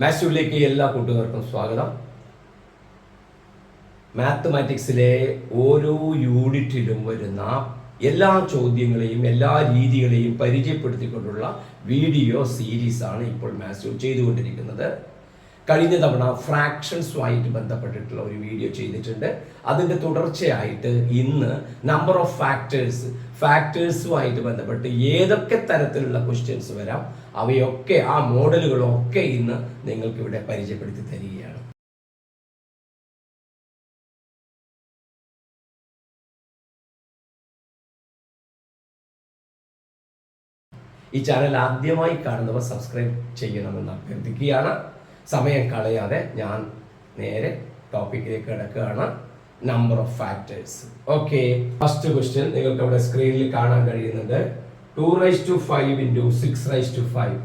മാത്സുവിലേക്ക് എല്ലാ കൂട്ടുകാർക്കും സ്വാഗതം. മാത്തമാറ്റിക്സിലെ ഓരോ യൂണിറ്റിലും വരുന്ന എല്ലാ ചോദ്യങ്ങളെയും എല്ലാ രീതികളെയും പരിചയപ്പെടുത്തിക്കൊണ്ടുള്ള വീഡിയോ സീരീസ് ആണ് ഇപ്പോൾ മാത്സു ചെയ്തുകൊണ്ടിരിക്കുന്നത്. കഴിഞ്ഞ തവണ ഫ്രാക്ഷൻസുമായിട്ട് ബന്ധപ്പെട്ടിട്ടുള്ള ഒരു വീഡിയോ ചെയ്തിട്ടുണ്ട്. അതിന്റെ തുടർച്ചയായിട്ട് ഇന്ന് നമ്പർ ഓഫ് ഫാക്ടേഴ്സ് ഫാക്ടേഴ്സുമായിട്ട് ബന്ധപ്പെട്ട് ഏതൊക്കെ തരത്തിലുള്ള ക്വസ്റ്റ്യൻസ് വരാം അവയൊക്കെ ആ മോഡലുകളൊക്കെ ഇന്ന് നിങ്ങൾക്ക് ഇവിടെ പരിചയപ്പെടുത്തി തരികയാണ്. ഈ ചാനൽ ആദ്യമായി കാണുന്നവർ സബ്സ്ക്രൈബ് ചെയ്യണമെന്ന് അഭ്യർത്ഥിക്കുകയാണ്. സമയം കളയാതെ ഞാൻ നേരെ ടോപ്പിക്കിലേക്ക് കിടക്കുകയാണ്. Number of factors okay first question നിങ്ങൾക്ക് അവിടെ സ്ക്രീനിൽ കാണാൻ കഴിയുന്നത് two raise to five into six raise to five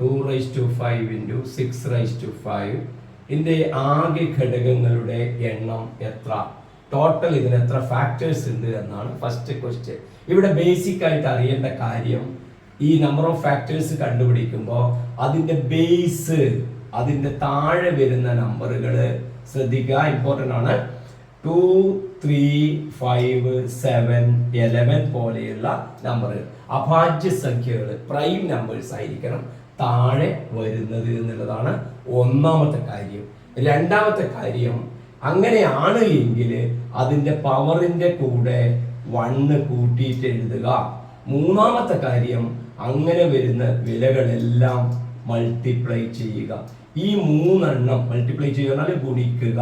two raise to five into six raise to five ഇതിന്റെ ആകെ ഘടകങ്ങളുടെ എണ്ണം എത്ര? ടോട്ടൽ ഇതിന് എത്ര ഫാക്ടേഴ്സ് ഉണ്ട് എന്നാണ് ഫസ്റ്റ് ക്വസ്റ്റ്യൻ ഇവിടെ ബേസിക് ആയിട്ട് അറിയേണ്ട കാര്യം ഈ നമ്പർ ഓഫ് ഫാക്ടേഴ്സ് കണ്ടുപിടിക്കുമ്പോൾ അതിന്റെ ബേസ് അതിന്റെ താഴെ വരുന്ന നമ്പറുകൾ ശ്രദ്ധിക്കുക. ഇമ്പോർട്ടന്റ് ആണ്. Two three five seven eleven പോലെയുള്ള നമ്പറുകൾ അഭാജ്യ സംഖ്യകൾ പ്രൈം നമ്പേഴ്സ് ആയിരിക്കണം താഴെ വരുന്നത് എന്നുള്ളതാണ് ഒന്നാമത്തെ കാര്യം. രണ്ടാമത്തെ കാര്യം അങ്ങനെയാണ് എങ്കിൽ അതിന്റെ പവറിന്റെ കൂടെ വണ്ണ് കൂട്ടിയിട്ട് എഴുതുക. മൂന്നാമത്തെ കാര്യം അങ്ങനെ വരുന്ന വിലകളെല്ലാം മൾട്ടിപ്ലൈ ചെയ്യുക. ഈ മൂന്നെണ്ണം മൾട്ടിപ്ലൈ ചെയ്യുക ഗുണിക്കുക.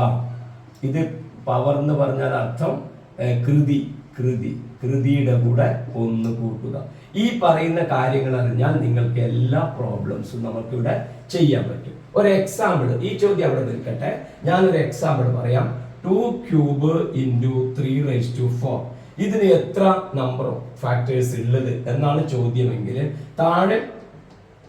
ഇത് പവർ എന്ന് പറഞ്ഞാൽ അർത്ഥം കൃതി കൃതി. കൃതിയുടെ കൂടെ ഒന്ന് കൂട്ടുക. ഈ പറയുന്ന കാര്യങ്ങൾ അറിഞ്ഞാൽ നിങ്ങൾക്ക് എല്ലാ പ്രോബ്ലംസും നമുക്കിവിടെ ചെയ്യാൻ പറ്റും. ഒരു എക്സാമ്പിൾ ഈ ചോദ്യം അവിടെ നിൽക്കട്ടെ. ഞാനൊരു എക്സാമ്പിൾ പറയാം. Two cube into three raise to four ഇതിന് എത്ര നമ്പർ ഫാക്ടേഴ്സ് ഉള്ളത് എന്നാണ് ചോദ്യമെങ്കിൽ താഴെ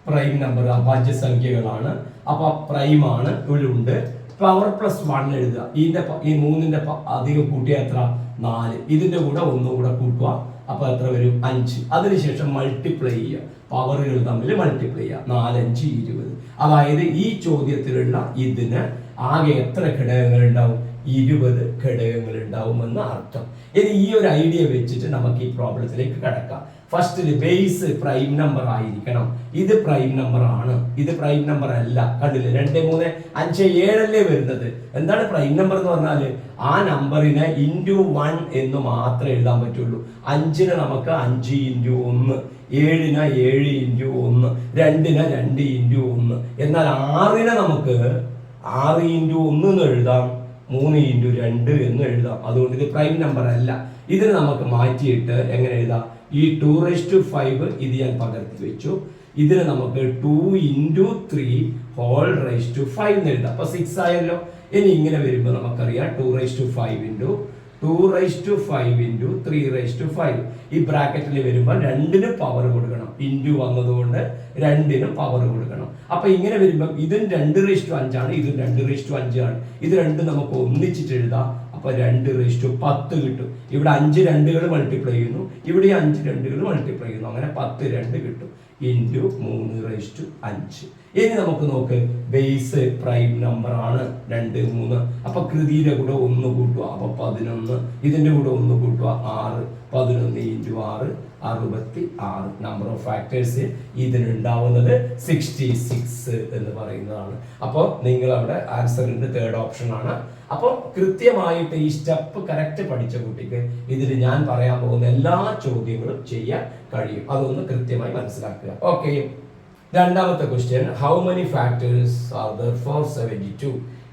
പ്രൈം നമ്പർ അഭാജ്യ സംഖ്യകളാണ്. അപ്പൊ പ്രൈം ആണ് ഇവിടെ ഉണ്ട്. പവർ പ്ലസ് വൺ എഴുതുക. ഇതിന്റെ ഈ മൂന്നിന്റെ അധികം കൂട്ടിയ എത്ര? നാല്. ഇതിന്റെ കൂടെ ഒന്നും കൂടെ കൂട്ടുക. അപ്പൊ എത്ര വരും? അഞ്ച്. അതിനുശേഷം മൾട്ടിപ്ലൈ ചെയ്യുക. പവറുകൾ തമ്മിൽ മൾട്ടിപ്ലൈ ചെയ്യുക. നാലഞ്ച് ഇരുപത്. അതായത് ഈ ചോദ്യത്തിലുള്ള ഇതിന് ആകെ എത്ര ഘടകങ്ങൾ ഉണ്ടാവും? ഇരുപത് ഘടകങ്ങൾ ഉണ്ടാവുമെന്ന് അർത്ഥം. ഇനി ഈ ഒരു ഐഡിയ വെച്ചിട്ട് നമുക്ക് ഈ പ്രോബ്ലത്തിലേക്ക് കിടക്കാം. ഫസ്റ്റിൽ ബേസ് പ്രൈം നമ്പർ ആയിരിക്കണം. ഇത് പ്രൈം നമ്പർ ആണ്. ഇത് പ്രൈം നമ്പർ അല്ല. കണ്ടില്ല? രണ്ട് മൂന്ന് അഞ്ച് ഏഴല്ലേ വരുന്നത്? എന്താണ് പ്രൈം നമ്പർ എന്ന് പറഞ്ഞാൽ ആ നമ്പറിനെ ഇന്റു വൺ എന്ന് മാത്രമേ എഴുതാൻ പറ്റുള്ളൂ. അഞ്ചിന് നമുക്ക് അഞ്ച് ഇന്റു ഒന്ന് ഏഴിന് ഏഴ് ഇന്റു ഒന്ന് രണ്ടിന് രണ്ട് ഇന്റു ഒന്ന്. എന്നാൽ ആറിന് നമുക്ക് ആറ് ഇന്റു ഒന്ന് എന്ന് എഴുതാം. മൂന്ന് ഇന്റു രണ്ട് എന്ന് എഴുതാം. അതുകൊണ്ട് ഇത് പ്രൈം നമ്പർ അല്ല. ഇതിന് നമുക്ക് മാറ്റിയിട്ട് എങ്ങനെ എഴുതാം? ഈ ടു റെസ്റ്റ് ഫൈവ് ഇത് ഞാൻ പകർത്തി വെച്ചു. ഇതിന് നമുക്ക് two into three whole raise to five എന്ന് എഴുതാം. അപ്പൊ സിക്സ് ആയല്ലോ. ഇനി ഇങ്ങനെ വരുമ്പോൾ നമുക്കറിയാം two raise to five into two raise to five into three raise to five. ഈ ബ്രാക്കറ്റിൽ വരുമ്പോൾ രണ്ടിന് പവർ കൊടുക്കണം. ഇന്റു വന്നതുകൊണ്ട് രണ്ടിന് പവർ കൊടുക്കണം. അപ്പൊ ഇങ്ങനെ വരുമ്പോൾ ഇതും രണ്ട് റേസ് ടു അഞ്ചാണ് ഇതും രണ്ട് റേസ് ടു അഞ്ചാണ്. ഇത് രണ്ടും നമുക്ക് ഒന്നിച്ചിട്ട് എഴുതാം. അപ്പോൾ രണ്ട് റേസ് ടു പത്ത് കിട്ടും. ഇവിടെ അഞ്ച് രണ്ടുകൾ മൾട്ടിപ്ലൈ ചെയ്യുന്നു. ഇവിടെ അഞ്ച് രണ്ടുകൾ മൾട്ടിപ്ലൈ ചെയ്യുന്നു. അങ്ങനെ പത്ത് രണ്ട് കിട്ടും. ഇന്റു മൂന്ന് റേസ് ടു അഞ്ച്. ഇനി നമുക്ക് നോക്ക് ബേസ് പ്രൈം നമ്പർ ആണ് രണ്ട് മൂന്ന്. അപ്പൊ കൃതിയുടെ കൂടെ ഒന്ന് കൂട്ടുക. അപ്പൊ പതിനൊന്ന് ഇതിന്റെ കൂടെ ഒന്ന് കൂട്ടുക. ആറ് പതിനൊന്ന് ഇന്റു ആറ് അറുപത്തി ആറ്. നമ്പർ ഓഫ് ഫാക്ടേഴ്സ് ഇതിനുണ്ടാവുന്നത് സിക്സ്റ്റി സിക്സ് എന്ന് പറയുന്നതാണ്. അപ്പോൾ നിങ്ങൾ അവിടെ ഉണ്ട് തേർഡ് ഓപ്ഷൻ ആണ്. അപ്പോൾ കൃത്യമായിട്ട് ഈ സ്റ്റെപ്പ് കറക്റ്റ് പഠിച്ച കുട്ടിക്ക് ഇതിൽ ഞാൻ പറയാൻ പോകുന്ന എല്ലാ ചോദ്യങ്ങളും ചെയ്യാൻ കഴിയും. അതൊന്ന് കൃത്യമായി മനസ്സിലാക്കുക. ഓക്കെ രണ്ടാമത്തെ question how many factors are there for seventy two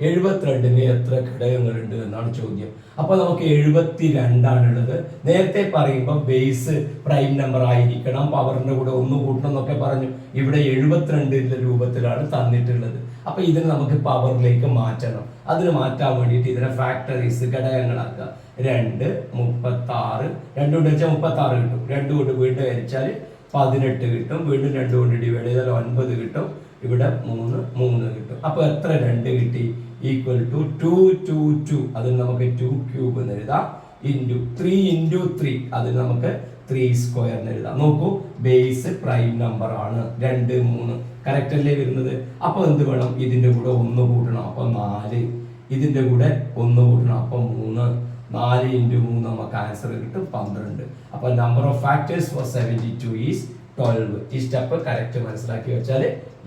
എഴുപത്തിരണ്ടിന് എത്ര ഘടകങ്ങളുണ്ട് എന്നാണ് ചോദ്യം. അപ്പോൾ നമുക്ക് എഴുപത്തി രണ്ടാണുള്ളത് നേരത്തെ പറയുമ്പോൾ ബേസ് പ്രൈം നമ്പർ ആയിരിക്കണം പവറിന്റെ കൂടെ ഒന്ന് കൂട്ടണം എന്നൊക്കെ പറഞ്ഞു. ഇവിടെ എഴുപത്തിരണ്ടിന്റെ രൂപത്തിലാണ് തന്നിട്ടുള്ളത്. അപ്പോൾ ഇതിനെ നമുക്ക് പവറിലേക്ക് മാറ്റണം. അതിന് മാറ്റാൻ വേണ്ടിയിട്ട് ഇതിനെ ഫാക്ടറീസ് ഘടകങ്ങളാക്കുക. രണ്ട് മുപ്പത്തി ആറ് രണ്ട് കൊണ്ട് വെച്ചാൽ മുപ്പത്തി ആറ് കിട്ടും. രണ്ട് കൊണ്ട് വീണ്ടും ഹരിച്ചാൽ പതിനെട്ട് കിട്ടും വീണ്ടും രണ്ട് കൊണ്ട് ഡിവൈഡ് ചെയ്താൽ ഒൻപത് കിട്ടും ഇവിടെ മൂന്ന് മൂന്ന് കിട്ടും. അപ്പോൾ എത്ര രണ്ട് കിട്ടി? Equal to two two two അതിന് നമുക്ക് ടു ക്യൂബ് എന്ന് എഴുതാം. ഇന്റു ത്രീ ഇന്റു ത്രീ അതിന് നമുക്ക് ത്രീ സ്ക്വയർ എന്ന് എഴുതാം. നോക്കൂ ബേസ് പ്രൈം നമ്പർ ആണ്. രണ്ട് മൂന്ന്. കറക്റ്റ് അല്ലേ വരുന്നത്? അപ്പോൾ എന്ത് വേണം? ഇതിന്റെ കൂടെ ഒന്ന് കൂട്ടണം. അപ്പൊ നാല്. ഇതിന്റെ കൂടെ ഒന്ന് കൂട്ടണം. അപ്പൊ മൂന്ന്. നാല് ഇന്റു മൂന്ന് നമുക്ക് ആൻസർ കിട്ടും പന്ത്രണ്ട്. അപ്പൊ number of factors four seventy two is twelve ഈ സ്റ്റെപ്പ് കറക്റ്റ് മനസ്സിലാക്കി വെച്ചാൽ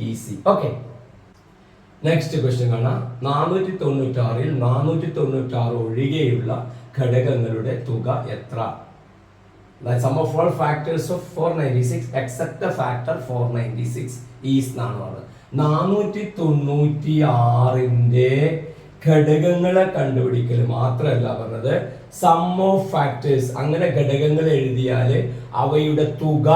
ഈസി ഓക്കെ നെക്സ്റ്റ് ക്വസ്റ്റ്യൻ കാണാം. നാനൂറ്റി തൊണ്ണൂറ്റാറിൽ നാനൂറ്റി തൊണ്ണൂറ്റാറ് ഒഴികെയുള്ള ഘടകങ്ങളുടെ തുക എത്ര? Sum of all factors of 496 except factor factor 496 is എന്നാണ് നാനൂറ്റി തൊണ്ണൂറ്റി ആറിന്റെ ഘടകങ്ങളെ കണ്ടുപിടിക്കൽ മാത്രമല്ല പറഞ്ഞത്. സം ഓഫ് ഫാക്ടേഴ്സ് അങ്ങനെ ഘടകങ്ങൾ എഴുതിയാൽ അവയുടെ തുക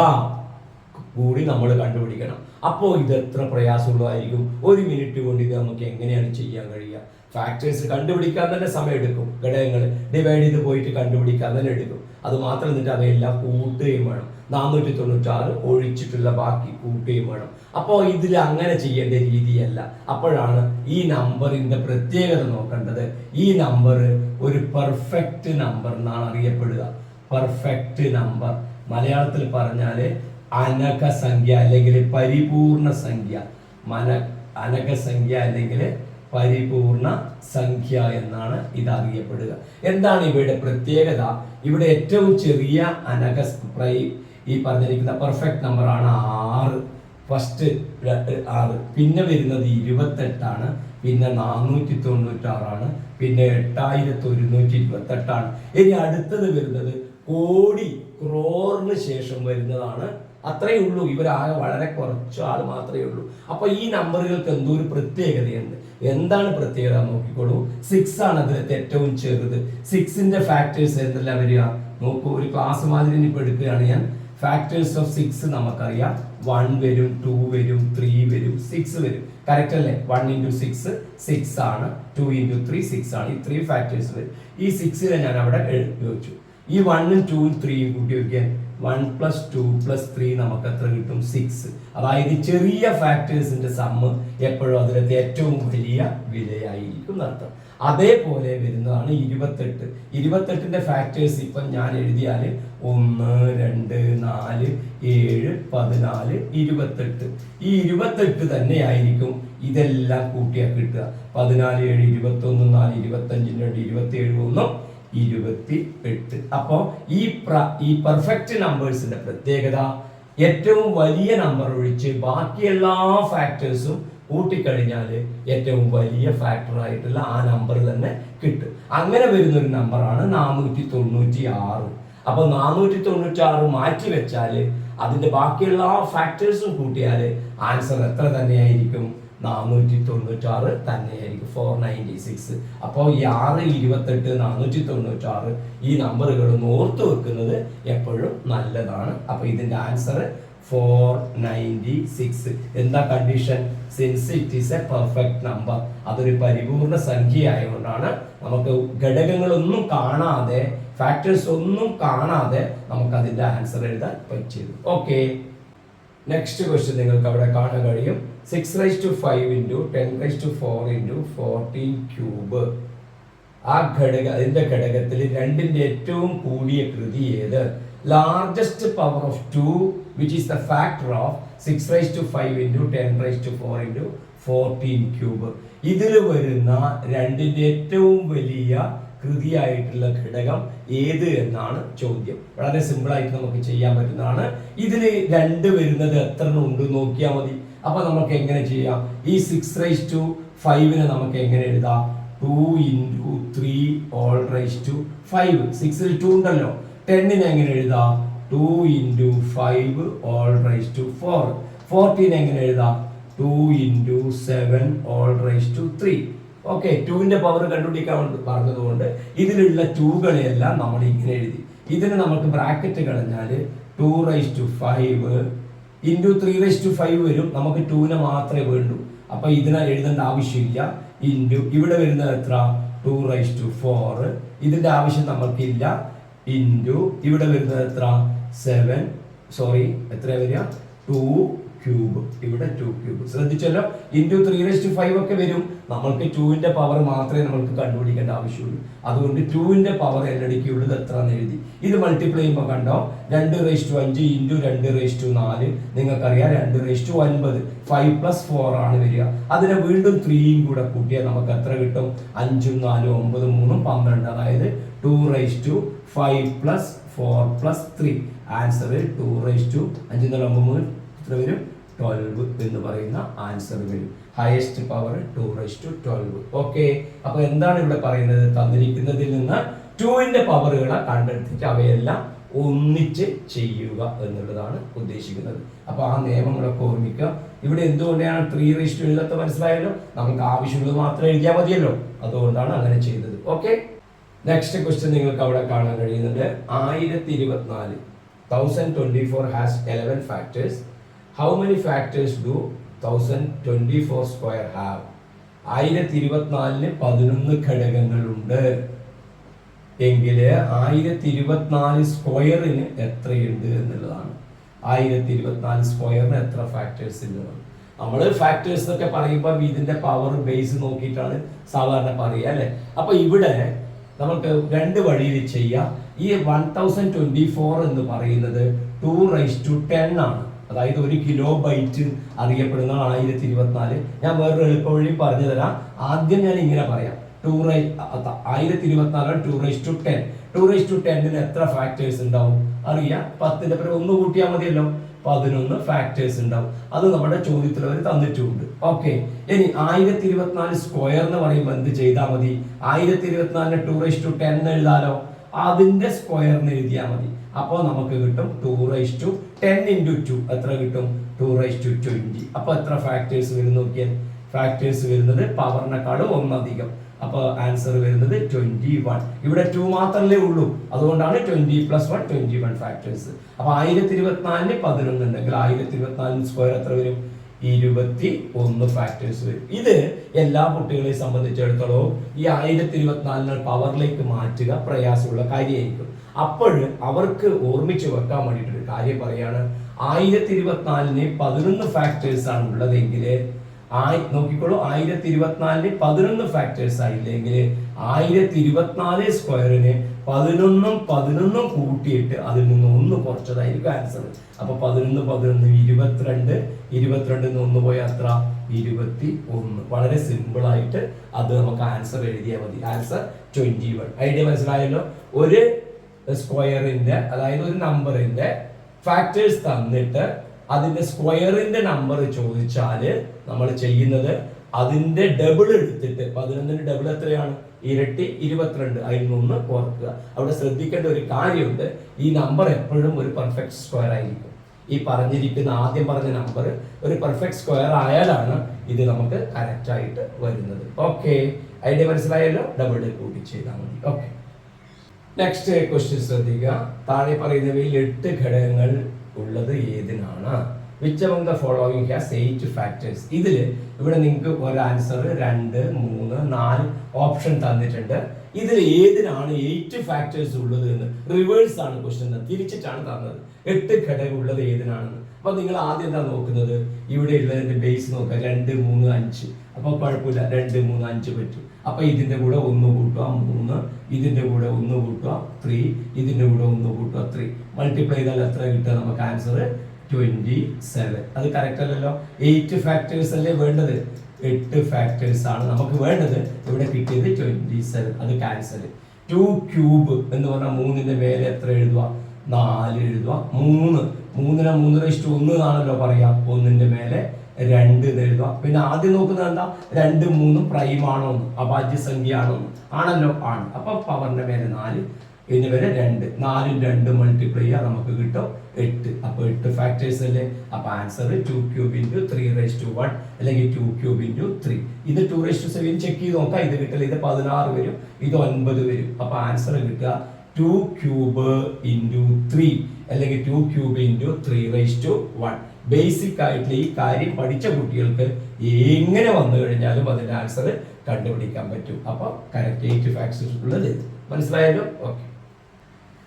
കൂടി നമ്മൾ കണ്ടുപിടിക്കണം. അപ്പോൾ ഇത് എത്ര പ്രയാസമുള്ളതായിരിക്കും. ഒരു മിനിറ്റ് കൊണ്ട് ഇത് നമുക്ക് എങ്ങനെയാണ് ചെയ്യാൻ കഴിയുക? ഫാക്ടേഴ്സ് കണ്ടുപിടിക്കാൻ തന്നെ സമയം എടുക്കും. ഘടകങ്ങൾ ഡിവൈഡ് ചെയ്ത് പോയിട്ട് കണ്ടുപിടിക്കാൻ തന്നെ എടുക്കും. അത് മാത്രം എന്നിട്ട് അവയെല്ലാം കൂട്ടുകയും വേണം. നാനൂറ്റി തൊണ്ണൂറ്റാറ് ഒഴിച്ചിട്ടുള്ള ബാക്കി കൂട്ടുകയും വേണം. അപ്പോൾ ഇതിൽ അങ്ങനെ ചെയ്യേണ്ട രീതിയല്ല. അപ്പോഴാണ് ഈ നമ്പറിന്റെ പ്രത്യേകത നോക്കേണ്ടത്. ഈ നമ്പർ ഒരു പെർഫെക്റ്റ് നമ്പർ എന്നാണ് അറിയപ്പെടുക. പെർഫെക്റ്റ് നമ്പർ മലയാളത്തിൽ പറഞ്ഞാൽ അനക സംഖ്യ അല്ലെങ്കിൽ പരിപൂർണ സംഖ്യ മന അനക സംഖ്യ അല്ലെങ്കിൽ പരിപൂർണ സംഖ്യ എന്നാണ് ഇത് അറിയപ്പെടുക. എന്താണ് ഇവയുടെ പ്രത്യേകത? ഇവിടെ ഏറ്റവും ചെറിയ അനഗസ് പ്രൈം ഈ പറഞ്ഞിരിക്കുന്ന പെർഫെക്റ്റ് നമ്പർ ആണ് ആറ്. ഫസ്റ്റ് ആറ്. പിന്നെ വരുന്നത് ഇരുപത്തെട്ടാണ്. പിന്നെ നാനൂറ്റി തൊണ്ണൂറ്റാറാണ് പിന്നെ എട്ടായിരത്തി ഒരുന്നൂറ്റി ഇരുപത്തെട്ടാണ് ഇനി അടുത്തത് വരുന്നത് കോടി ക്രോറിന് ശേഷം വരുന്നതാണ്. അത്രയേ ഉള്ളൂ. ഇവരാകെ വളരെ കുറച്ച് ആൾ മാത്രമേ ഉള്ളൂ. അപ്പൊ ഈ നമ്പറുകൾക്ക് എന്തോ ഒരു പ്രത്യേകതയുണ്ട്. എന്താണ് പ്രത്യേകത നോക്കിക്കോളൂ. സിക്സ് ആണ് അതിലത്തെ ഏറ്റവും ചെറുത്. സിക്സിന്റെ ഫാക്ടേഴ്സ് എന്തെല്ലാം വരിക? നോക്കൂ ഒരു ക്ലാസ് മാതിരി ഇപ്പൊ എടുക്കുകയാണ് ഞാൻ. ഫാക്ടേഴ്സ് ഓഫ് സിക്സ് നമുക്കറിയാം. വൺ വരും ടു വരും ത്രീ വരും സിക്സ് വരും. കറക്റ്റ് അല്ലേ? വൺ ഇന്റു സിക്സ് സിക്സ് ആണ്. ടു ഇന്റു ത്രീ സിക്സ് ആണ്. ഈ ത്രീ ഫാക്ടേഴ്സ് വരും. ഈ സിക്സിനെ ഞാൻ അവിടെ എഴുതി വെച്ചു. ഈ വണ്ണും ടൂവും ത്രീയും കൂട്ടി വയ്ക്കാൻ one plus two plus three നമുക്ക് എത്ര കിട്ടും? സിക്സ് അതായത് ചെറിയ ഫാക്ടേഴ്സിന്റെ സമ്മ് എപ്പോഴും അതിലത്തെ ഏറ്റവും വലിയ വിലയായിരിക്കും അർത്ഥം അതേപോലെ വരുന്നതാണ് ഇരുപത്തെട്ട്. ഇരുപത്തെട്ടിന്റെ ഫാക്ടേഴ്സ് ഇപ്പം ഞാൻ എഴുതിയാൽ ഒന്ന് രണ്ട് നാല് ഏഴ് പതിനാല് ഇരുപത്തെട്ട്. ഈ ഇരുപത്തെട്ട് തന്നെയായിരിക്കും ഇതെല്ലാം കൂട്ടിയാൽ കിട്ടുക. പതിനാല് ഏഴ് ഇരുപത്തി ഒന്ന് നാല് ഇരുപത്തഞ്ചിന് രണ്ട് ഇരുപത്തി ഏഴ് ഒന്നും ഇരുപത്തി എട്ട് അപ്പോൾ ഈ പ്ര ഈ പെർഫെക്റ്റ് നമ്പേഴ്സിന്റെ പ്രത്യേകത ഏറ്റവും വലിയ നമ്പർ ഒഴിച്ച് ബാക്കി എല്ലാ ഫാക്ടേഴ്സും കൂട്ടിക്കഴിഞ്ഞാൽ ഏറ്റവും വലിയ ഫാക്ടർ ആയിട്ടുള്ള ആ നമ്പർ തന്നെ കിട്ടും. അങ്ങനെ വരുന്ന ഒരു നമ്പറാണ് നാനൂറ്റി തൊണ്ണൂറ്റി ആറ് അപ്പൊ നാനൂറ്റി തൊണ്ണൂറ്റി ആറ് മാറ്റി വെച്ചാൽ അതിന്റെ ബാക്കിയുള്ള ആ ഫാക്ടേഴ്സും കൂട്ടിയാൽ ആൻസർ എത്ര തന്നെയായിരിക്കും? നാനൂറ്റി തൊണ്ണൂറ്റാറ് തന്നെയായിരിക്കും. ഫോർ നയന്റി സിക്സ് അപ്പോൾ ഈ ആറ് ഇരുപത്തെട്ട് നാനൂറ്റി തൊണ്ണൂറ്റാറ് ഈ നമ്പറുകൾ ഓർത്ത് വെക്കുന്നത് എപ്പോഴും നല്ലതാണ്. അപ്പോൾ ഇതിന്റെ ആൻസർ ഫോർ നയന്റി സിക്സ് എന്താ condition since it is a perfect number അതൊരു പരിപൂർണ സംഖ്യ ആയതുകൊണ്ടാണ് നമുക്ക് ഘടകങ്ങളൊന്നും കാണാതെ ഫാക്ടേഴ്സ് ഒന്നും കാണാതെ നമുക്ക് അതിന്റെ ആൻസർ എഴുതാൻ പറ്റിയത്. ഓക്കെ നെക്സ്റ്റ് ക്വസ്റ്റ്യൻ നിങ്ങൾക്ക് അവിടെ കാണാൻ കഴിയും. Six raise to five into ten raise to four into fourteen cube ആ ഘടക അതിന്റെ ഘടകത്തിൽ രണ്ടിന്റെ ഏറ്റവും കൂടിയ കൃതി ഏത്? Largest power of two which is the factor of six raise to five into ten raise to four into fourteen cube ഇതിൽ വരുന്ന രണ്ടിന്റെ ഏറ്റവും വലിയ കൃതിയായിട്ടുള്ള ഘടകം ഏത് എന്നാണ് ചോദ്യം. വളരെ സിമ്പിൾ ആയിട്ട് നമുക്ക് ചെയ്യാൻ പറ്റുന്നതാണ്. ഇതിൽ രണ്ട് വരുന്നത് എത്ര ഉണ്ട് നോക്കിയാൽ മതി. അപ്പൊ നമുക്ക് എങ്ങനെ ചെയ്യാം? ഈ സിക്സ് റൈസ് ടു ഫൈവിനെ നമുക്ക് എങ്ങനെ എഴുതാം? Two into three whole raise to five സിക്സിൽ ടു ഉണ്ടല്ലോ. ടെന്നിന് എങ്ങനെ എഴുതാം? Two into five whole raise to four fourteen എങ്ങനെ എഴുതാം? Two into seven whole raise to three okay ടൂവിന്റെ power കണ്ടുപിടിക്കാൻ പറഞ്ഞതുകൊണ്ട് ഇതിലുള്ള ടൂകളെല്ലാം നമ്മൾ ഇങ്ങനെ എഴുതി. ഇതിന് നമുക്ക് ബ്രാക്കറ്റ് കളഞ്ഞാൽ two raise to five into three raise to five വരും. നമുക്ക് ടൂവിനെ മാത്രമേ വേണ്ടൂ. അപ്പൊ ഇതിനെ എഴുതേണ്ട ആവശ്യമില്ല. ഇന്റു ഇവിടെ വരുന്നത് എത്ര? ടു റൈസ് ടു ഫോർ ഇതിന്റെ ആവശ്യം നമുക്കില്ല ഇന്റു ഇവിടെ വരുന്നത് എത്ര? സെവൻ സോറി എത്ര വരിക? ടു ക്യൂബ് ഇവിടെ ടു ക്യൂബ് ശ്രദ്ധിച്ചല്ലോ? ഇന്റു ത്രീ റേസ്റ്റ് ഫൈവ് ഒക്കെ വരും. നമ്മൾക്ക് ടുവിന്റെ പവർ മാത്രമേ നമ്മൾക്ക് കണ്ടുപിടിക്കേണ്ട ആവശ്യമുള്ളൂ. അതുകൊണ്ട് ടുവിന്റെ പവർ എല്ലടിക്കുള്ളത് എത്ര എന്ന് എഴുതി. ഇത് മൾട്ടിപ്ലൈ ചെയ്യുമ്പോൾ കണ്ടോ? രണ്ട് റേസ് ടു അഞ്ച് ഇന്റു രണ്ട് റേസ് ടു നാല്. നിങ്ങൾക്കറിയാം രണ്ട് റേസ് ടു ഒൻപത് ഫൈവ് പ്ലസ് ഫോർ ആണ് വരിക. അതിനെ വീണ്ടും ത്രീയും കൂടെ കൂട്ടിയാൽ നമുക്ക് എത്ര കിട്ടും? അഞ്ചും നാലും ഒമ്പതും മൂന്നും പന്ത്രണ്ട്. അതായത് two raise to five plus four plus three answer two raise to അഞ്ച് നാല് ഒമ്പത് മൂന്ന് എത്ര വരും? ട്വൽവ് എന്ന് പറയുന്ന ആൻസർ വരും highest power two raise to twelve okay അപ്പൊ എന്താണ് ഇവിടെ പറയുന്നത്? തന്നിരിക്കുന്നതിൽ നിന്ന് ടുവിന്റെ പവറുകളെ കണ്ടെടുത്തിട്ട് അവയെല്ലാം ഒന്നിച്ച് ചെയ്യുക എന്നുള്ളതാണ് ഉദ്ദേശിക്കുന്നത്. അപ്പൊ ആ നിയമങ്ങളൊക്കെ ഓർമ്മിക്കുക. ഇവിടെ എന്തുകൊണ്ടാണ് ത്രീ റേസ് ടു എഴുതാത്ത മനസ്സിലായല്ലോ? നമുക്ക് ആവശ്യമുള്ളത് മാത്രം എഴുതിയാൽ മതിയല്ലോ. അതുകൊണ്ടാണ് അങ്ങനെ ചെയ്തത്. ഓക്കെ നെക്സ്റ്റ് ക്വസ്റ്റ്യൻ നിങ്ങൾക്ക് അവിടെ കാണാൻ കഴിയുന്നുണ്ട്. ആയിരത്തി ഇരുപത്തിനാല്. Thousand twenty four has eleven factors how many factors do thousand twenty four square have ആയിരത്തി ഇരുപത്തിനാലിന് പതിനൊന്ന് ഘടകങ്ങളുണ്ട്. എങ്കിൽ ആയിരത്തി ഇരുപത്തിനാല് സ്ക്വയറിന് എത്രയുണ്ട് എന്നുള്ളതാണ്. ആയിരത്തി ഇരുപത്തിനാല് സ്ക്വയറിന് എത്ര ഫാക്ടേഴ്സ് ഉള്ളതാണ്. നമ്മൾ ഫാക്ടേഴ്സ് എന്നൊക്കെ പറയുമ്പോൾ ഇതിന്റെ പവർ ബേസ് നോക്കിയിട്ടാണ് സാധാരണ പറയുക അല്ലേ? അപ്പോൾ ഇവിടെ നമുക്ക് രണ്ട് വഴിയിൽ ചെയ്യാം. ഈ വൺ തൗസൻഡ് ട്വന്റി ഫോർ എന്ന് പറയുന്നത് ടു റൈസ് ടു ടെൻ ആണ്. അതായത് ഒരു കിലോ ബൈറ്റ് അറിയപ്പെടുന്ന ആയിരത്തി ഇരുപത്തിനാല് ഞാൻ വേറൊരു എളുപ്പവഴി പറഞ്ഞു തരാം. ആദ്യം ഞാൻ ഇങ്ങനെ പറയാം. ടൂ റൈ ആയിരത്തി ഇരുപത്തിനാലാണ് two raise to ten. Two raise to ടെന്നിന് എത്ര ഫാക്ടേഴ്സ് ഉണ്ടാവും? അറിയാം. പത്തിന്റെ പേര് ഒന്ന് കൂട്ടിയാൽ മതിയല്ലോ. പതിനൊന്ന് ഫാക്ടേഴ്സ് ഉണ്ടാവും. അത് നമ്മുടെ ചോദ്യത്തിൽ അവർ തന്നിട്ടുമുണ്ട് ഓക്കെ. ഇനി ആയിരത്തി ഇരുപത്തിനാല് സ്ക്വയർ എന്ന് പറയുമ്പോൾ എന്ത് ചെയ്താൽ മതി? ആയിരത്തി ഇരുപത്തിനാലിന് ടൂ റൈസ് ടു ടെൻ എഴുതാലോ? അതിന്റെ സ്ക്വയറിന് എഴുതിയാൽ മതി. അപ്പോൾ നമുക്ക് കിട്ടും two raise to ten into two എത്ര കിട്ടും? ടു റൈസ് ടു ട്വന്റി അപ്പോൾ എത്ര ഫാക്ടേഴ്സ് വരും നോക്കിയാൽ ഫാക്ടേഴ്സ് വരുന്നത് പവറിനെക്കാളും ഒന്നധികം. അപ്പോൾ ആൻസർ വരുന്നത് ട്വന്റി വൺ ഇവിടെ ടു മാത്രമല്ലേ ഉള്ളൂ. അതുകൊണ്ടാണ് twenty plus one twenty one factors അപ്പോൾ ആയിരത്തി ഇരുപത്തിനാലിന് പതിനൊന്ന് ഉണ്ടെങ്കിൽ ആയിരത്തി ഇരുപത്തിനാലിന് സ്ക്വയർ എത്ര വരും? ഇരുപത്തി ഒന്ന് ഫാക്ടേഴ്സ് വരും. ഇത് എല്ലാ കുട്ടികളെയും സംബന്ധിച്ചിടത്തോളവും ഈ ആയിരത്തി ഇരുപത്തിനാലിന് പവറിലേക്ക് മാറ്റുക പ്രയാസമുള്ള കാര്യമായിരിക്കും. അപ്പോൾ അവർക്ക് ഓർമ്മിച്ച് വെക്കാൻ വേണ്ടിയിട്ടൊരു കാര്യം പറയാണ്. ആയിരത്തി ഇരുപത്തിനാലിന് പതിനൊന്ന് ഫാക്ടേഴ്സ് ആണ് ഉള്ളതെങ്കിൽ ആയി നോക്കിക്കോളൂ ആയിരത്തി ഇരുപത്തിനാലിന് പതിനൊന്ന് ഫാക്ടേഴ്സ് ആയില്ലെങ്കിൽ ആയിരത്തി ഇരുപത്തിനാല് സ്ക്വയറിന് പതിനൊന്നും പതിനൊന്നും കൂട്ടിയിട്ട് അതിൽ നിന്ന് ഒന്ന് കുറച്ചതായിരിക്കും ആൻസർ അപ്പൊ പതിനൊന്ന് പതിനൊന്ന് ഇരുപത്തിരണ്ട് ഇരുപത്തിരണ്ടിൽ നിന്ന് ഒന്ന് പോയ അത്ര ഇരുപത്തി ഒന്ന് വളരെ സിമ്പിൾ ആയിട്ട് അത് നമുക്ക് ആൻസർ എഴുതിയാൽ മതി. ആൻസർ ട്വന്റി വൺ ഐഡിയ മനസ്സിലായല്ലോ? ഒരു സ്ക്വയറിന്റെ അതായത് ഒരു നമ്പറിന്റെ ഫാക്ടേഴ്സ് തന്നിട്ട് അതിന്റെ സ്ക്വയറിന്റെ നമ്പർ ചോദിച്ചാൽ നമ്മൾ ചെയ്യുന്നത് അതിന്റെ ഡബിൾ എടുത്തിട്ട് പതിനൊന്നിന് ഡബിൾ എത്രയാണ്? ഇരട്ടി ഇരുപത്തിരണ്ട് അതിൽ നിന്ന് ഓർക്കുക അവിടെ ശ്രദ്ധിക്കേണ്ട ഒരു കാര്യമുണ്ട് ഈ നമ്പർ എപ്പോഴും ഒരു പെർഫെക്റ്റ് സ്ക്വയർ ആയിരിക്കും. ഈ പറഞ്ഞിരിക്കുന്ന ആദ്യം പറഞ്ഞ നമ്പർ ഒരു പെർഫെക്റ്റ് സ്ക്വയർ ആയാലാണ് ഇത് നമുക്ക് കറക്റ്റ് ആയിട്ട് വരുന്നത്. ഓക്കെ ഐഡിയ മനസ്സിലായല്ലോ? ഡബിൾ കൂട്ടി ചെയ്താൽ മതി. ഓക്കെ നെക്സ്റ്റ് ക്വസ്റ്റ്യൻ ശ്രദ്ധിക്കുക. താഴെ പറയുന്നവയിൽ എട്ട് ഘടകങ്ങൾ ഉള്ളത് ഏതിനാണ്? Which among the following has eight factors ഇതിൽ ഇവിടെ നിങ്ങൾക്ക് ഒരു ആൻസർ രണ്ട് മൂന്ന് നാല് ഓപ്ഷൻ തന്നിട്ടുണ്ട്. ഇതിൽ ഏതിനാണ് എയ്റ്റ് ഫാക്ടേഴ്സ് ഉള്ളത് എന്ന്? റിവേഴ്സ് ആണ് ക്വസ്റ്റ്യൻ തിരിച്ചിട്ടാണ് തന്നത്. എട്ട് ഘടകം ഉള്ളത് ഏതിനാണെന്ന്? അപ്പൊ നിങ്ങൾ ആദ്യം എന്താ നോക്കുന്നത്? ഇവിടെ ഉള്ളതിന്റെ ബേസ് നോക്കുക. രണ്ട് മൂന്ന് അഞ്ച്. അപ്പൊ കുഴപ്പമില്ല. രണ്ട് മൂന്ന് അഞ്ച് പറ്റും. അപ്പൊ ഇതിന്റെ കൂടെ ഒന്ന് കൂട്ടുക മൂന്ന്. ഇതിന്റെ കൂടെ ഒന്ന് കൂട്ടുക ത്രീ ഇതിന്റെ കൂടെ ഒന്ന് കൂട്ടുക ത്രീ മൾട്ടിപ്ലൈ ചെയ്താൽ എത്ര കിട്ടുക നമുക്ക് ആൻസർ ട്വന്റി സെവൻ അത് കറക്റ്റ് അല്ലല്ലോ. എയ്റ്റ് ഫാക്ടേഴ്സ് അല്ലേ വേണ്ടത്? എട്ട് ഫാക്ടേഴ്സ് ആണ് നമുക്ക് വേണ്ടത്. ഇവിടെ കിട്ടിയത് ട്വന്റി സെവൻ അത് ക്യാൻസൽ ടു ക്യൂബ് എന്ന് പറഞ്ഞാൽ മൂന്നിന്റെ മേലെ എത്ര എഴുതുക? നാല് എഴുതുക. മൂന്ന്. മൂന്നിനെ മൂന്ന് ഇഷ്ടം ഒന്ന് ആണല്ലോ പറയാം. ഒന്നിന്റെ മേലെ രണ്ട് എന്ന് എഴുതുക പിന്നെ ആദ്യം നോക്കുന്നത് എന്താ? രണ്ട് മൂന്ന് പ്രൈം ആണോ എന്ന്. അഭാജ്യ സംഖ്യ ആണോ എന്ന്. ആണല്ലോ ആണ്. അപ്പൊ പവറിന്റെ മേലെ നാല്. ഇനി വരെ രണ്ട്. നാലും രണ്ട് മൾട്ടിപ്ലൈ ചെയ്യാൻ നമുക്ക് കിട്ടും എട്ട്. അപ്പൊ എട്ട് ഫാക്ടേഴ്സ് അല്ലേ? അപ്പൊ answer two cube into three raise to one അല്ലെങ്കിൽ ടു ക്യൂബ് ഇന്റു ത്രീ ഇത് two raise to seven check ചെയ്ത് നോക്കാം. ഇത് കിട്ടില്ല ഇത് പതിനാറ് വരും. ഇത് ഒൻപത് വരും. അപ്പൊ ആൻസർ കിട്ടുക ടു ക്യൂബ് ഇന്റു ത്രീ അല്ലെങ്കിൽ two cube into three raise to one basic ആയിട്ടുള്ള ഈ കാര്യം പഠിച്ച കുട്ടികൾക്ക് എങ്ങനെ വന്നു കഴിഞ്ഞാലും അതിന്റെ ആൻസർ കണ്ടുപിടിക്കാൻ പറ്റും. അപ്പോൾ കറക്റ്റ് എയ്റ്റ് ഫാക്ടേഴ്സ് ഉള്ളത്. മനസ്സിലായല്ലോ? ഓക്കെ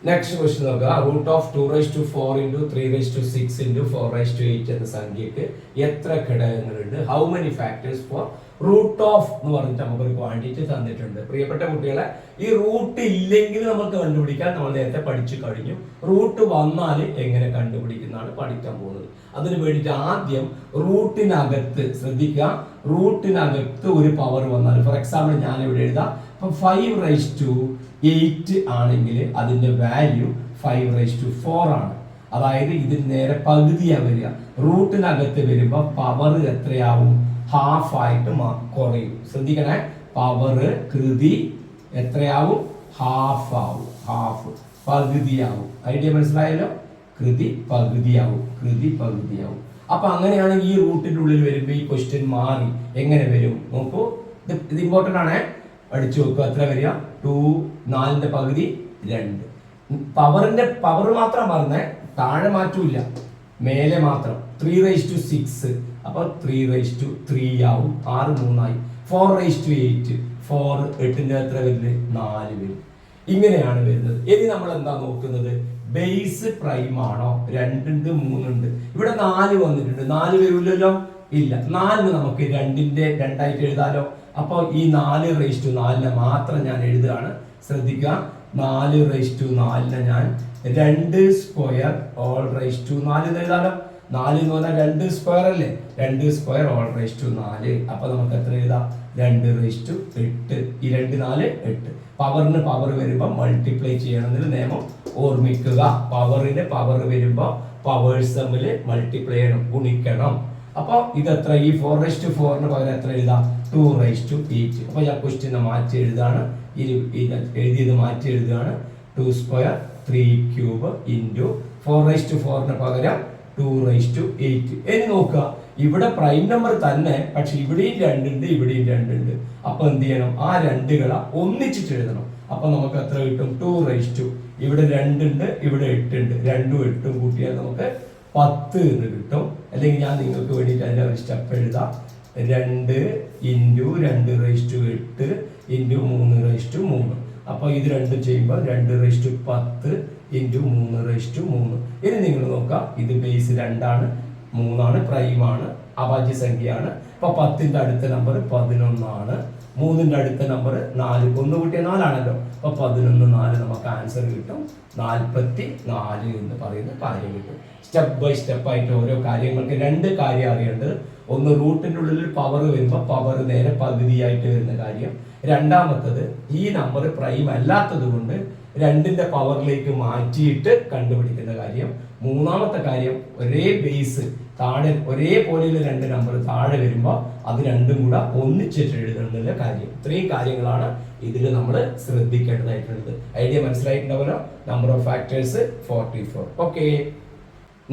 നെക്സ്റ്റ് ക്വസ്റ്റ്യൻ നോക്കുക. Root of two raise to four into three raise to six into four raise to eight എന്ന സംഖ്യക്ക് എത്ര ഘടകങ്ങളുണ്ട്? How many factors for root of എന്ന് പറഞ്ഞിട്ട് നമുക്കൊരു ക്വാണ്ടിറ്റി തന്നിട്ടുണ്ട്. പ്രിയപ്പെട്ട കുട്ടികളെ ഈ റൂട്ട് ഇല്ലെങ്കിൽ നമുക്ക് കണ്ടുപിടിക്കാൻ നമ്മൾ നേരത്തെ പഠിച്ചു കഴിഞ്ഞു. റൂട്ട് വന്നാൽ എങ്ങനെ കണ്ടുപിടിക്കുന്നതാണ് പഠിക്കാൻ പോകുന്നത്. അതിന് വേണ്ടിയിട്ട് ആദ്യം റൂട്ടിനകത്ത് ശ്രദ്ധിക്കുക. റൂട്ടിനകത്ത് ഒരു പവർ വന്നാൽ ഫോർ എക്സാമ്പിൾ ഞാൻ ഇവിടെ എഴുതാം. ഇപ്പം ഫൈവ് റൈസ് ടു എയ്റ്റ് ആണെങ്കിൽ അതിന്റെ value five raise to four ആണ്. അതായത് ഇതിന് നേരെ പകുതിയാണ് വരിക. റൂട്ടിനകത്ത് വരുമ്പോൾ പവർ എത്രയാവും? ഹാഫ് ആയിട്ട് മ- കുറയും ശ്രദ്ധിക്കണേ. പവർ കൃതി എത്രയാവും? ഹാഫ് ആവും ഹാഫ് പകുതിയാവും. ഐഡിയ മനസ്സിലായല്ലോ? കൃതി പകുതിയാവും. കൃതി പകുതിയാവും. അപ്പൊ അങ്ങനെയാണ് ഈ റൂട്ടിന്റെ ഉള്ളിൽ വരുമ്പോൾ ഈ ക്വസ്റ്റ്യൻ മാറി എങ്ങനെ വരും? നോക്കൂ. ഇത് ഇത് ഇമ്പോർട്ടന്റ് ആണേ. പഠിച്ചു നോക്കുക എത്ര വരിക? ടു നാലിന്റെ പകുതി രണ്ട്. പവറിന്റെ പവർ മാത്രം പറഞ്ഞേ താഴെ മാറ്റൂല മേലെ മാത്രം. ത്രീ റൈസ് ടു സിക്സ് അപ്പൊ ത്രീ റൈസ് ടു ത്രീ ആവും. ആറ് മൂന്നായി. Four raise to eight four എട്ടിന്റെ എത്ര വരുന്നത്? നാല് വരും. ഇങ്ങനെയാണ് വരുന്നത്. ഇനി നമ്മൾ എന്താ നോക്കുന്നത്? ബേസ് പ്രൈം ആണോ? രണ്ടുണ്ട് മൂന്നുണ്ട്. ഇവിടെ നാല് വന്നിട്ടുണ്ട്. നാല് വരില്ലല്ലോ ഇല്ല. നാലിന് നമുക്ക് രണ്ടിന്റെ രണ്ടായിട്ട് എഴുതാലോ? അപ്പോൾ ഈ നാല് റേസ് ടു നാലിനെ മാത്രം ഞാൻ എഴുതുകയാണ്. ശ്രദ്ധിക്കുക. നാല് റേസ് ടു നാലിനെ ഞാൻ രണ്ട് സ്ക്വയർ ഓൾ റേസ് ടു നാല് എഴുതാലോ? നാല് എന്ന് പറഞ്ഞാൽ രണ്ട് സ്ക്വയർ അല്ലേ? രണ്ട് സ്ക്വയർ ഓൾ റേസ് ടു നാല്. അപ്പൊ നമുക്ക് എത്ര എഴുതാം? രണ്ട് റേസ് ടു എട്ട്. ഈ രണ്ട് നാല് എട്ട്. പവറിന് പവർ വരുമ്പോൾ മൾട്ടിപ്ലൈ ചെയ്യണമെന്നൊരു നിയമം ഓർമ്മിക്കുക. പവറിന് പവർ വരുമ്പോൾ പവേഴ്സ് തമ്മിൽ മൾട്ടിപ്ലൈ ചെയ്യണം ഗുണിക്കണം. അപ്പൊ ഇത് എത്ര? ഈ ഫോർ റേസ് ടു ഫോറിന് പകരം എത്ര എഴുതാം? ടു റേസ് ടു എയ്റ്റ് അപ്പൊ ഞാൻ ക്വസ്റ്റ്യനെ മാറ്റി എഴുതാണ്. എഴുതിയത് മാറ്റി എഴുതുകയാണ് two square three cube into four raise to ഫോറിന് പകരം ടു റൈസ് ടു എയ്റ്റ് ഇനി നോക്കുക. ഇവിടെ പ്രൈം നമ്പർ തന്നെ പക്ഷെ ഇവിടെയും രണ്ടുണ്ട് ഇവിടെയും രണ്ടുണ്ട്. അപ്പൊ എന്ത് ചെയ്യണം? ആ രണ്ടുകളെ ഒന്നിച്ചിട്ട് എഴുതണം. അപ്പൊ നമുക്ക് എത്ര കിട്ടും? ടു റൈസ് ടു ഇവിടെ രണ്ടുണ്ട് ഇവിടെ എട്ടുണ്ട്. രണ്ടും എട്ടും കൂട്ടിയാൽ നമുക്ക് പത്ത് എന്ന് കിട്ടും. അല്ലെങ്കിൽ ഞാൻ നിങ്ങൾക്ക് വേണ്ടിയിട്ട് അതിന്റെ ഒരു സ്റ്റെപ്പ് എഴുതാം. രണ്ട് ഇന്റു രണ്ട് റൈസ് ടു എട്ട് ഇന്റു മൂന്ന് റൈസ് ടു മൂന്ന്. അപ്പോൾ ഇത് രണ്ടും ചെയ്യുമ്പോൾ രണ്ട് റൈസ് ടു പത്ത് ഇന്റു മൂന്ന് റേസ് ടു മൂന്ന്. ഇനി നിങ്ങൾ നോക്കാം ഇത് ബേസ് രണ്ടാണ് മൂന്നാണ് പ്രൈമാണ് അഭാജ്യ സംഖ്യയാണ് അപ്പൊ പത്തിന്റെ അടുത്ത നമ്പർ പതിനൊന്നാണ്. മൂന്നിന്റെ അടുത്ത നമ്പർ നാല്. ഒന്ന് കൂട്ടിയ നാലാണല്ലോ. അപ്പോൾ പതിനൊന്ന് നാല് നമുക്ക് ആൻസർ കിട്ടും. നാൽപ്പത്തി നാല് എന്ന് പറയുന്ന കാര്യം കിട്ടും. സ്റ്റെപ്പ് ബൈ സ്റ്റെപ്പ് ആയിട്ട് ഓരോ കാര്യങ്ങൾക്ക് രണ്ട് കാര്യം അറിയേണ്ടത്. ഒന്ന് റൂട്ടിന്റെ ഉള്ളിൽ പവർ വരുമ്പോൾ പവർ നേരെ പകുതിയായിട്ട് വരുന്ന കാര്യം. രണ്ടാമത്തത് ഈ നമ്പർ പ്രൈം അല്ലാത്തത് കൊണ്ട് രണ്ടിന്റെ പവറിലേക്ക് മാറ്റിയിട്ട് കണ്ടുപിടിക്കുന്ന കാര്യം. മൂന്നാമത്തെ കാര്യം ഒരേ ബേസ് താഴെ ഒരേപോലെയുള്ള രണ്ട് നമ്പർ താഴെ വരുമ്പോൾ അത് രണ്ടും കൂടെ ഒന്നിച്ചിട്ട് എഴുതേണ്ട കാര്യം. ഇത്രയും കാര്യങ്ങളാണ് ഇതിൽ നമ്മൾ ശ്രദ്ധിക്കേണ്ടതായിട്ടുള്ളത്. Idea മനസ്സിലായിട്ടുണ്ടാവല്ലോ number of factors forty four okay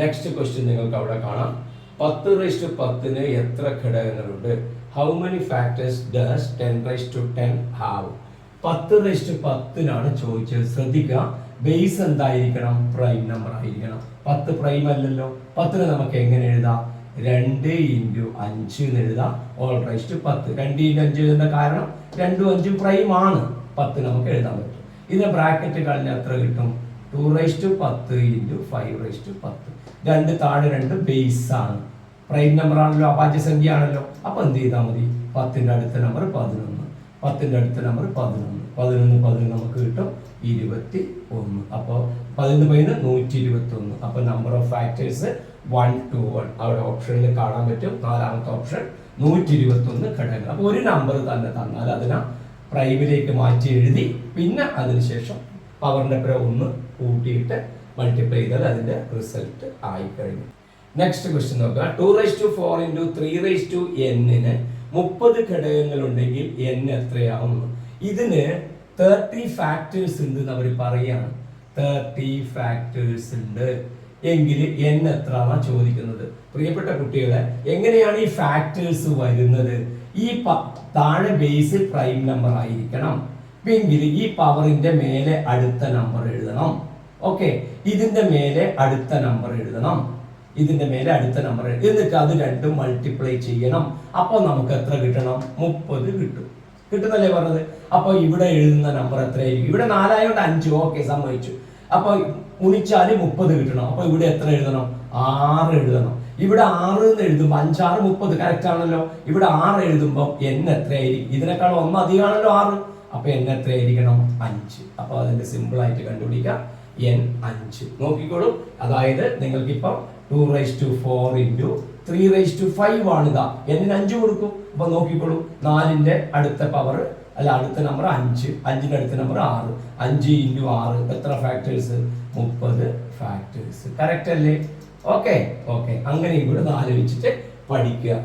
next question നിങ്ങൾക്ക് അവിടെ കാണാം. പത്ത് റൈസ് ടു പത്തിന് എത്ര ഘടകങ്ങളുണ്ട്? How many factors does ten raise to ten have പത്ത് റെസ്റ്റ് പത്തിനാണ് ചോദിച്ചത്. ശ്രദ്ധിക്കുക. ബേസ് എന്തായിരിക്കണം? പ്രൈം നമ്പർ ആയിരിക്കണം. പത്ത് പ്രൈം അല്ലല്ലോ. പത്തിന് നമുക്ക് എങ്ങനെ എഴുതാം? രണ്ട് ഇന്റു അഞ്ച് എന്ന് എഴുതാം. ഓൾ റൈസ് ടു പത്ത്. രണ്ട് ഇന്റു അഞ്ച് എഴുതുന്ന കാരണം രണ്ടും അഞ്ചും പ്രൈം ആണ്. പത്ത് നമുക്ക് എഴുതാൻ പറ്റും. ഇതിന്റെ ബ്രാക്കറ്റ് കളഞ്ഞാൽ എത്ര കിട്ടും? ടു റൈസ് ടു പത്ത് ഇന്റു ഫൈവ് റൈസ് ടു പത്ത്. രണ്ട് താഴെ രണ്ട് ബേസ് ആണ്. പ്രൈം നമ്പർ ആണല്ലോ. അപാചസംഖ്യ ആണല്ലോ അപ്പൊ എന്ത് ചെയ്താൽ മതി? പത്തിന്റെ അടുത്ത നമ്പർ പതിനൊന്ന്. പത്തിന്റെ അടുത്ത നമ്പർ പതിനൊന്ന്. പതിനൊന്ന് പതിനൊന്ന് നമുക്ക് കിട്ടും ഇരുപത്തി ഒന്ന്. അപ്പോൾ പതിനൊന്ന് പതിനൊന്ന് നൂറ്റി ഇരുപത്തി ഒന്ന് അപ്പൊ number of factors one two one അവിടെ ഓപ്ഷനിൽ കാണാൻ പറ്റും. നാലാമത്തെ ഓപ്ഷൻ നൂറ്റി ഇരുപത്തി ഒന്ന് ഘടകങ്ങൾ. അപ്പൊ ഒരു നമ്പർ തന്നെ തന്നാൽ അതിനെ പ്രൈമിലേക്ക് മാറ്റി എഴുതി പിന്നെ അതിനുശേഷം പവറിന്റെ പുറ ഒന്ന് കൂട്ടിയിട്ട് മൾട്ടിപ്ലൈ ചെയ്താൽ അതിന്റെ റിസൾട്ട് ആയി കഴിഞ്ഞു. നെക്സ്റ്റ് ക്വസ്റ്റ്യൻ നോക്കുക. Two raise to four into three raise to എന്നിന് മുപ്പത് ഘടകങ്ങൾ ഉണ്ടെങ്കിൽ എൻ എത്രയാവും ഇതിന് തേർട്ടി ഫാക്ടേഴ്സ് ഉണ്ട് എന്ന് അവർ പറയാണ്. തേർട്ടി ഫാക്ടേഴ്സ് ഉണ്ട്. എങ്കിൽ എൻ എത്രയാണ് ചോദിക്കുന്നത്? പ്രിയപ്പെട്ട കുട്ടികളെ എങ്ങനെയാണ് ഈ ഫാക്ടേഴ്സ് വരുന്നത്? ഈ താഴെ ബേസ് പ്രൈം നമ്പർ ആയിരിക്കണം. എങ്കിൽ ഈ പവറിന്റെ മേലെ അടുത്ത നമ്പർ എഴുതണം. ഓക്കെ ഇതിന്റെ മേലെ അടുത്ത നമ്പർ എഴുതണം. ഇതിന്റെ മേലെ അടുത്ത നമ്പർ എന്നിട്ട് അത് രണ്ടും മൾട്ടിപ്ലൈ ചെയ്യണം. അപ്പോൾ നമുക്ക് എത്ര കിട്ടണം? മുപ്പത് കിട്ടും. കിട്ടുന്നല്ലേ പറഞ്ഞത്? അപ്പൊ ഇവിടെ എഴുതുന്ന നമ്പർ എത്രയായിരിക്കും? ഇവിടെ നാലായോണ്ട് അഞ്ച്. ഓക്കെ സമ്മതിച്ചു. അപ്പൊ ഗുണിച്ചാൽ മുപ്പത് കിട്ടണം. അപ്പൊ ഇവിടെ എത്ര എഴുതണം? ആറ് എഴുതണം. ഇവിടെ ആറ് എന്ന് എഴുതുമ്പോൾ അഞ്ചാറ് മുപ്പത് കറക്റ്റ് ആണല്ലോ. ഇവിടെ ആറ് എഴുതുമ്പോൾ എൻ എത്രയായിരിക്കും? ഇതിനേക്കാൾ ഒന്ന് അധികമാണല്ലോ ആറ്. അപ്പൊ എൻ എത്രയായിരിക്കണം? അഞ്ച്. അപ്പൊ അതിന്റെ സിമ്പിൾ ആയിട്ട് കണ്ടുപിടിക്കാം. എൻ അഞ്ച്. നോക്കിക്കോളൂ. അതായത് നിങ്ങൾക്ക് ഇപ്പം two raise to four into three raise to five ആണ് ഇതാ എന്നിന് അഞ്ച് കൊടുക്കും. അപ്പൊ നോക്കിക്കോളൂ. നാലിന്റെ അടുത്ത പവർ അല്ല അടുത്ത നമ്പർ അഞ്ച്. അഞ്ചിന്റെ അടുത്ത നമ്പർ ആറ്. അഞ്ച് ഇന്റു ആറ്. എത്ര ഫാക്ടേഴ്സ് മുപ്പത് ഫാക്ടേഴ്സ് കറക്റ്റ് അല്ലേ? ഓക്കെ ഓക്കെ അങ്ങനെ ഇവിടെ ആലോചിച്ചിട്ട് പഠിക്കുക.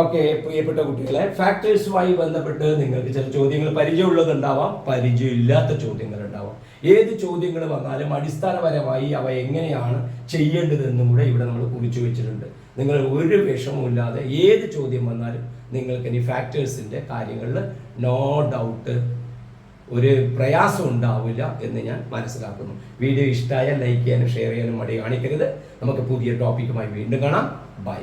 ഓക്കെ പ്രിയപ്പെട്ട കുട്ടികളെ ഫാക്ടേഴ്സുമായി ബന്ധപ്പെട്ട് നിങ്ങൾക്ക് ചില ചോദ്യങ്ങൾ പരിചയമുള്ളതുണ്ടാവാം. പരിചയമില്ലാത്ത ചോദ്യങ്ങൾ ഉണ്ടാവാം ഏത് ചോദ്യങ്ങൾ വന്നാലും അടിസ്ഥാനപരമായി അവ എങ്ങനെയാണ് ചെയ്യേണ്ടതെന്നും കൂടെ ഇവിടെ നമ്മൾ കുറിച്ചു വെച്ചിട്ടുണ്ട്. നിങ്ങൾ ഒരു വിഷമമില്ലാതെ ഏത് ചോദ്യം വന്നാലും നിങ്ങൾക്ക് ഇനി ഫാക്ടേഴ്സിന്റെ കാര്യങ്ങളിൽ നോ ഡൗട്ട് ഒരു പ്രയാസം ഉണ്ടാവില്ല എന്ന് ഞാൻ മനസ്സിലാക്കുന്നു. വീഡിയോ ഇഷ്ടമായാൽ ലൈക്ക് ചെയ്യാനും ഷെയർ ചെയ്യാനും മടി കാണിക്കരുത്. നമുക്ക് പുതിയ ടോപ്പിക്കുമായി വീണ്ടും കാണാം. ബൈ